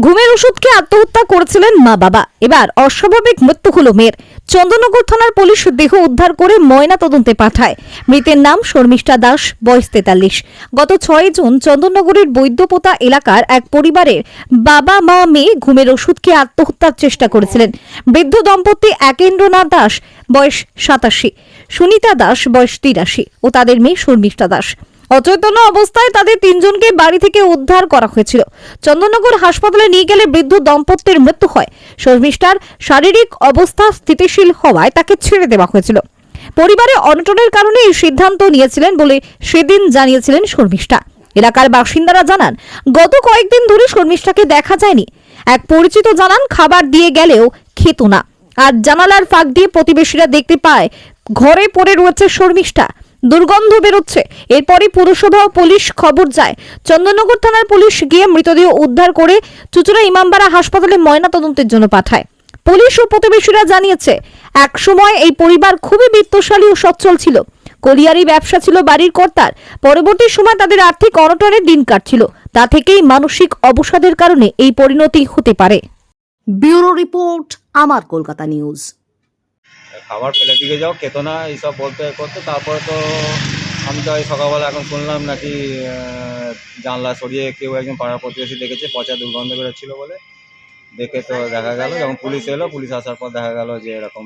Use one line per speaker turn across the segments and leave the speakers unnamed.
ঘুমের ওষুধকে আত্মহত্যা করেছিলেন মা বাবা। এবার অস্বাভাবিক মৃত্যু হল মেয়ের। চন্দননগর থানার পুলিশ দেহ উদ্ধার করে ময়না তদন্তে পাঠায়। মৃতের নাম শর্মিষ্ঠা দাস, বয়স তেতাল্লিশ। গত ছয় জুন চন্দননগরের বৈদ্যপোতা এলাকার এক পরিবারের বাবা, মা, মেয়ে ঘুমের ওষুধকে আত্মহত্যার চেষ্টা করেছিলেন। বৃদ্ধ দম্পতি একেন্দ্রনাথ দাস, বয়স সাতাশি। সুনিতা দাস, বয়স তিরাশি। ও তাদের মেয়ে শর্মিষ্ঠা দাস। অচৈতন্য অবস্থায় তাদের তিনজনকে বাড়ি থেকে উদ্ধার করা হয়েছিল। চন্দননগর হাসপাতালে নিয়ে গেলে বৃদ্ধ দম্পতির মৃত্যু হয়। শর্মিষ্ঠার শারীরিক অবস্থা স্থিতিশীল হওয়ায় তাকে ছেড়ে দেওয়া হয়েছিল। পরিবারে অনটনের কারণে এই সিদ্ধান্ত নিয়েছিলেন বলে সেদিন জানিয়েছিলেন শর্মিষ্ঠা। এলাকার বাসিন্দারা জানান, গত কয়েকদিন ধরে শর্মিষ্ঠাকে দেখা যায়নি। এক পরিচিত জানান, খাবার দিয়ে গেলেও খেত না। আর জানালার ফাঁক দিয়ে প্রতিবেশীরা দেখতে পায়, ঘরে পড়ে রয়েছে শর্মিষ্ঠা। দুর্গন্ধ বেরোচ্ছে। এরপরই পুরসভা ও পুলিশ খবর যায়। চন্দননগর থানার পুলিশ গিয়ে মৃতদেহ উদ্ধার করে চুচুড়া ইমামবাড়া হাসপাতালে ময়নাতদন্তের জন্য পাঠায়। পুলিশ ও প্রতিবেশীরা জানিয়েছে একসময় এই পরিবার খুবই বিত্তশালী ও সচ্ছল ছিল। কলিয়ারি ব্যবসা ছিল বাড়ির কর্তার। পরবর্তী সময় তাদের আর্থিক অনটনের দিন কাটছিল। তা থেকেই মানসিক অবসাদের কারণে এই পরিণতি হতে পারে।
ব্যুরো রিপোর্ট, আমার কলকাতা নিউজ।
খাবার ফেলে দিকে যাও খেতো না এইসব বলতে করতে তারপরে তো আমি তো এই সকালবেলা এখন শুনলাম নাকি জানলা সরিয়ে কেউ একজন পাড়া প্রতিবেশী দেখেছে পচা দুর্গন্ধ বেরোচ্ছিল বলে। দেখে তো দেখা গেল যখন পুলিশ এলো পুলিশ আসার পর দেখা গেল যে এরকম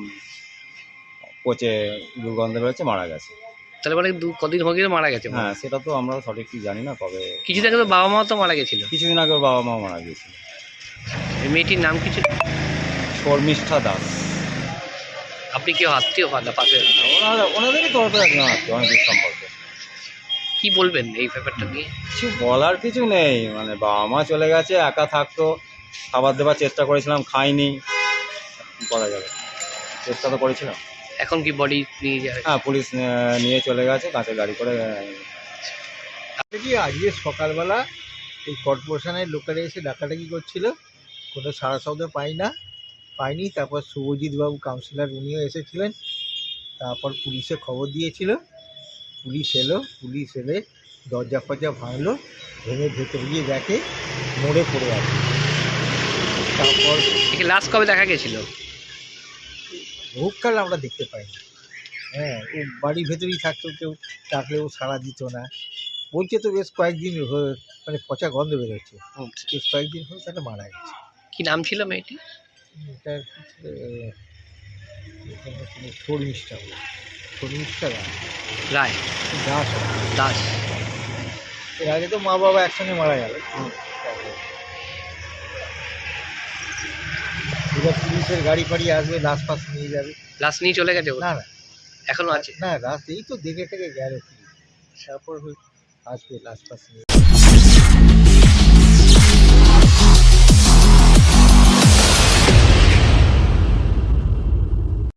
পচে দুর্গন্ধ বেরোচ্ছে মারা গেছে।
তাহলে মানে কদিন হয়ে মারা গেছে?
হ্যাঁ সেটা তো আমরা সঠিক ঠিক জানি না কবে
কিছুদিন আগে তো বাবা মা তো মারা গেছিল।
কিছুদিন আগে বাবা মা মারা গিয়েছিল।
এই মেয়েটির নাম কি ছিল?
শর্মিষ্ঠা দাস।
আপনি কেউ আত্মীয় হন না পাশে
ওনারা ওনাদেরই তরফে একজন আত্মীয় অনেক সম্পর্কে।
কি বলবেন এই ব্যাপারটা নিয়ে?
কিছু বলার কিছু নেই মানে বাবা মা চলে গেছে একা থাকতো খাবার দেওয়ার চেষ্টা করেছিলাম খাইনি কি করা যাবে। চেষ্টা তো করেছিলাম।
এখন কি বডি নিয়ে যায়
হ্যাঁ পুলিশ নিয়ে চলে গেছে কাঁচের গাড়ি করে
কি আজকে সকালবেলা এই কর্পোরেশনের লোকেরা এসে ডাকাডাকি করছিল? কোনো সারা শব্দ পাই না? পাইনি। তারপর শুভজিৎ বাবু কাউন্সিলর উনিও এসেছিলেন। তারপর পুলিশে খবর দিয়েছিল। পুলিশ এলো পুলিশ এলে দরজা ফরজা ভাঙলো ভেঙে ভেতরে গিয়ে দেখে মরে পড়ে আছে। তারপর
লাস্ট কবে দেখা গেছিল
বহুকাল আমরা দেখতে পাইনি। হ্যাঁ ও বাড়ির ভেতরেই থাকতো কেউ ডাকলেও সাড়া দিত না। বলছে তো বেশ কয়েকদিন হয়ে মানে পচা গন্ধ বেরোচ্ছে। বেশ কয়েকদিন হয়ে তাহলে মারা গেছে।
কি নাম ছিল মেয়েটি
এটা শর্মিষ্ঠা শর্মিষ্ঠা
রায়।
দাস।
দাস।
এর আগে তো মা বাবা একসঙ্গে মারা গেল। এবার পুলিশের গাড়ি ফাড়ি আসবে লাশ ফাশ নিয়ে যাবে।
লাশ নিয়ে চলে গেছে?
না না।
এখনও আছে?
না রাত এই তো দেখে থেকে গেল। তারপর আসবে লাশ ফাশ নিয়ে।